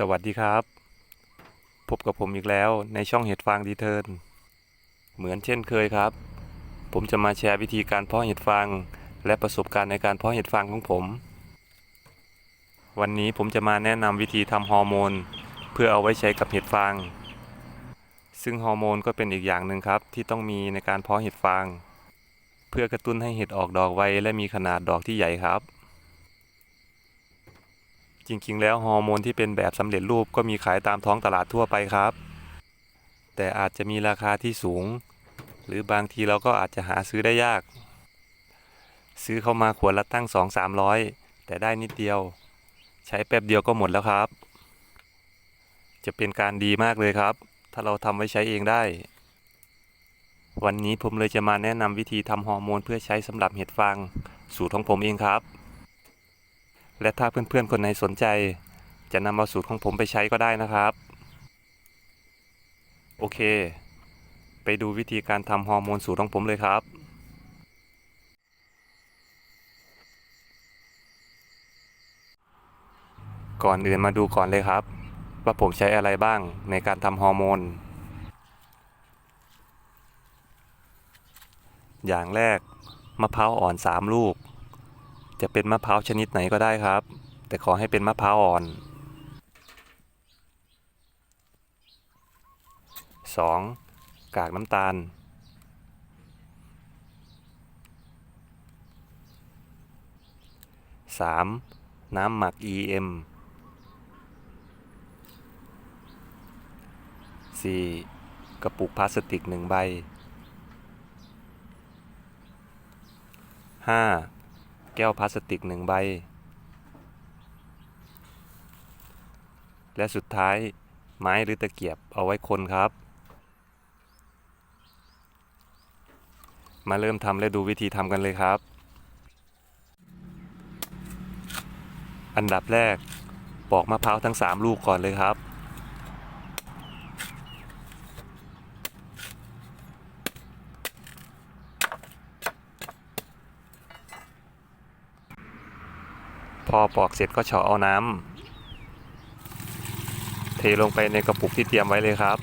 สวัสดีครับ พบกับผมอีกแล้วในช่องเห็ดฟางดีเทิร์นเหมือนเช่นเคยครับ ผมจะมาแชร์วิธีการเพาะเห็ดฟาง และประสบการณ์ในการเพาะเห็ดฟางของผม วันนี้ผมจะมาแนะนำวิธีทำฮอร์โมน เพื่อเอาไว้ใช้กับเห็ดฟาง ซึ่งฮอร์โมนก็เป็นอีกอย่างหนึ่งครับ ที่ต้องมีในการเพาะเห็ดฟาง เพื่อกระตุ้นให้เห็ดออกดอกไวและมีขนาดดอกที่ใหญ่ครับ จริงๆ แล้วฮอร์โมนที่เป็นแบบสำเร็จรูปก็มีขายตามท้องตลาดทั่วไปครับ แต่อาจจะมีราคาที่สูง หรือบางทีเราก็อาจจะหาซื้อได้ยาก ซื้อเข้ามาขวดละตั้ง 2-300 แต่ได้นิดเดียว ใช้แป๊บเดียวก็หมดแล้วครับ จะเป็นการดีมากเลยครับ ถ้าเราทำไว้ใช้เองได้ วันนี้ผมเลยจะมาแนะนำวิธีทำฮอร์โมนเพื่อใช้สำหรับเห็ดฟางสูตรของผมเองครับ และถ้าเพื่อนๆคนไหนสนใจ จะนำเอาสูตรของผมไปใช้ก็ได้นะครับ โอเค ไปดูวิธีการทำฮอร์โมนสูตรของผมเลยครับก่อนอื่นมาดูก่อนเลยครับ ว่าผมใช้อะไรบ้างในการทำฮอร์โมน อย่างแรกมะพร้าวอ่อน 3 ลูก จะเป็นมะพร้าวชนิดไหนก็ได้ครับ แต่ขอให้เป็นมะพร้าวอ่อน 2. กากน้ำตาล 3. น้ำหมัก EM 4. กระปุกพลาสติก 1 ใบ 5. แก้วพลาสติก1ใบ และสุดท้ายไม้หรือตะเกียบเอาไว้คนครับ มาเริ่มทำและดูวิธีทำกันเลยครับ อันดับแรกปอกมะพร้าวทั้ง 3 ลูกก่อนเลยครับ พอปอกเสร็จก็เฉาะเอาน้ำเทลงไปในกระปุกที่เตรียมไว้เลยครับ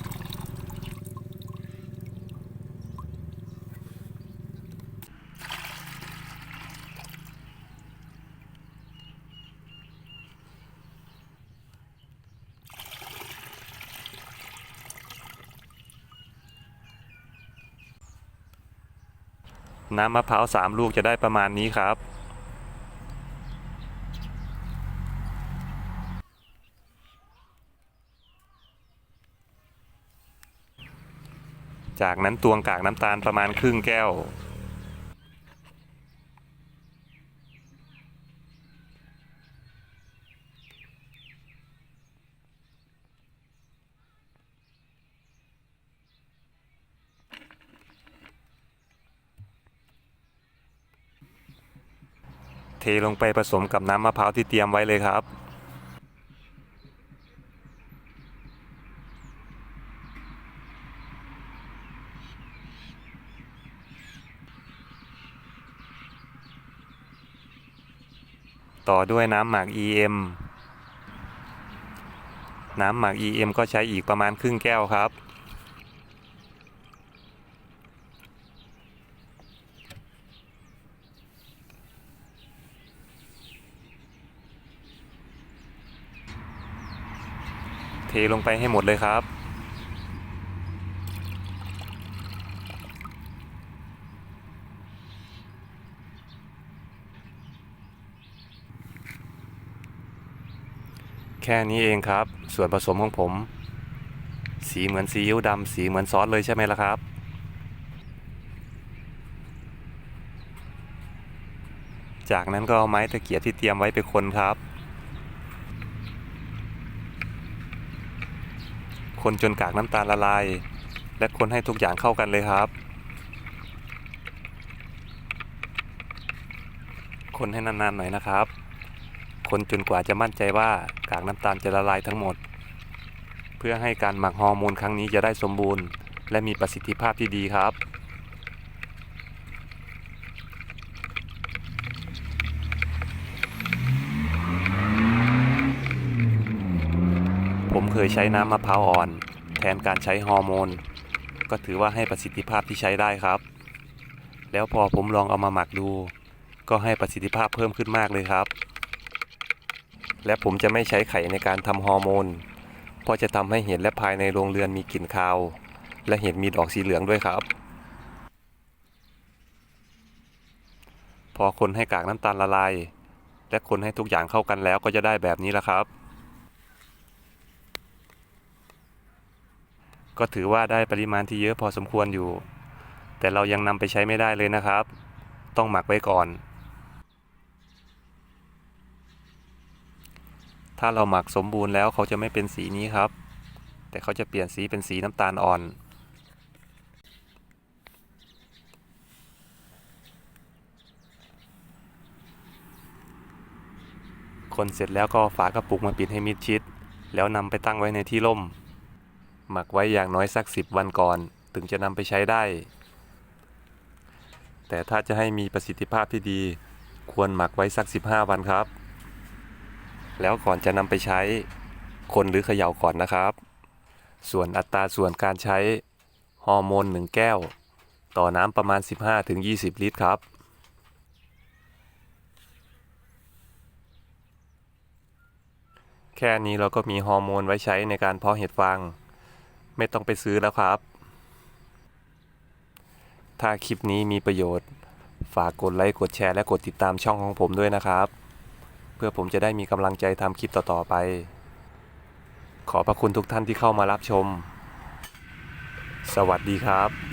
น้ำมะพร้าวสามลูกจะได้ประมาณนี้ครับ จากนั้นตวงกากน้ำตาลประมาณครึ่งแก้ว เทลงไปผสมกับน้ำมะพร้าวที่เตรียมไว้เลยครับ ต่อด้วยน้ำหมัก EM น้ำหมัก EM ก็ใช้อีกประมาณครึ่งแก้วครับ เทลงไปให้หมดเลยครับ แค่นี้เองครับ ส่วนผสมของผม สีเหมือนซีอิ๊วดำสีเหมือนซอสเลยใช่ไหมล่ะครับ จากนั้นก็เอาไม้ตะเกียบที่เตรียมไว้ไปคนครับ คนจนกากน้ำตาลละลาย และคนให้ทุกอย่างเข้ากันเลยครับ คนให้นานๆหน่อยนะครับ คนจนกว่าจะมั่นใจว่ากากน้ำตาลจะละลายทั้งหมด เพื่อให้การหมักฮอร์โมนครั้งนี้จะได้สมบูรณ์ และมีประสิทธิภาพที่ดีครับผมเคยใช้น้ำมะพร้าวอ่อน แทนการใช้ฮอร์โมน ก็ถือว่าให้ประสิทธิภาพที่ใช้ได้ครับ แล้วพอผมลองเอามาหมักดู ก็ให้ประสิทธิภาพเพิ่มขึ้นมากเลยครับ และผมจะไม่ใช้ไข่ในการทำฮอร์โมน เพราะจะทำให้เห็ดและภายในโรงเรือนมีกลิ่นคาว และเห็ดมีดอกสีเหลืองด้วยครับ พอคนให้กากน้ำตาลละลาย และคนให้ทุกอย่างเข้ากันแล้วก็จะได้แบบนี้แหละครับ ก็ถือว่าได้ปริมาณที่เยอะพอสมควรอยู่ แต่เรายังนำไปใช้ไม่ได้เลยนะครับ ต้องหมักไว้ก่อน ถ้าเราหมักสมบูรณ์แล้วเขาจะไม่เป็นสีนี้ครับ แต่เขาจะเปลี่ยนสีเป็นสีน้ำตาลอ่อน คนเสร็จแล้วก็ฝากระปุกมาปิดให้มิดชิด แล้วนำไปตั้งไว้ในที่ร่ม หมักไว้อย่างน้อยสักสิบวันก่อน ถึงจะนำไปใช้ได้ แต่ถ้าจะให้มีประสิทธิภาพที่ดี ควรหมักไว้สัก 15 วันครับ แล้วก่อนจะนำไปใช้คนหรือเขย่าก่อนนะครับ ส่วนอัตราส่วนการใช้ฮอร์โมน 1 แก้ว ต่อน้ำประมาณ 15-20 ลิตรครับแค่นี้เราก็มีฮอร์โมนไว้ใช้ในการเพาะเห็ดฟาง ไม่ต้องไปซื้อแล้วครับ ถ้าคลิปนี้มีประโยชน์ ฝากกดไลค์ กดแชร์ และกดติดตามช่องของผมด้วยนะครับ พื่อผมจะได้มีกำลังใจทำคลิปต่อๆไป ขอบพระคุณทุกท่านที่เข้ามารับชม สวัสดีครับ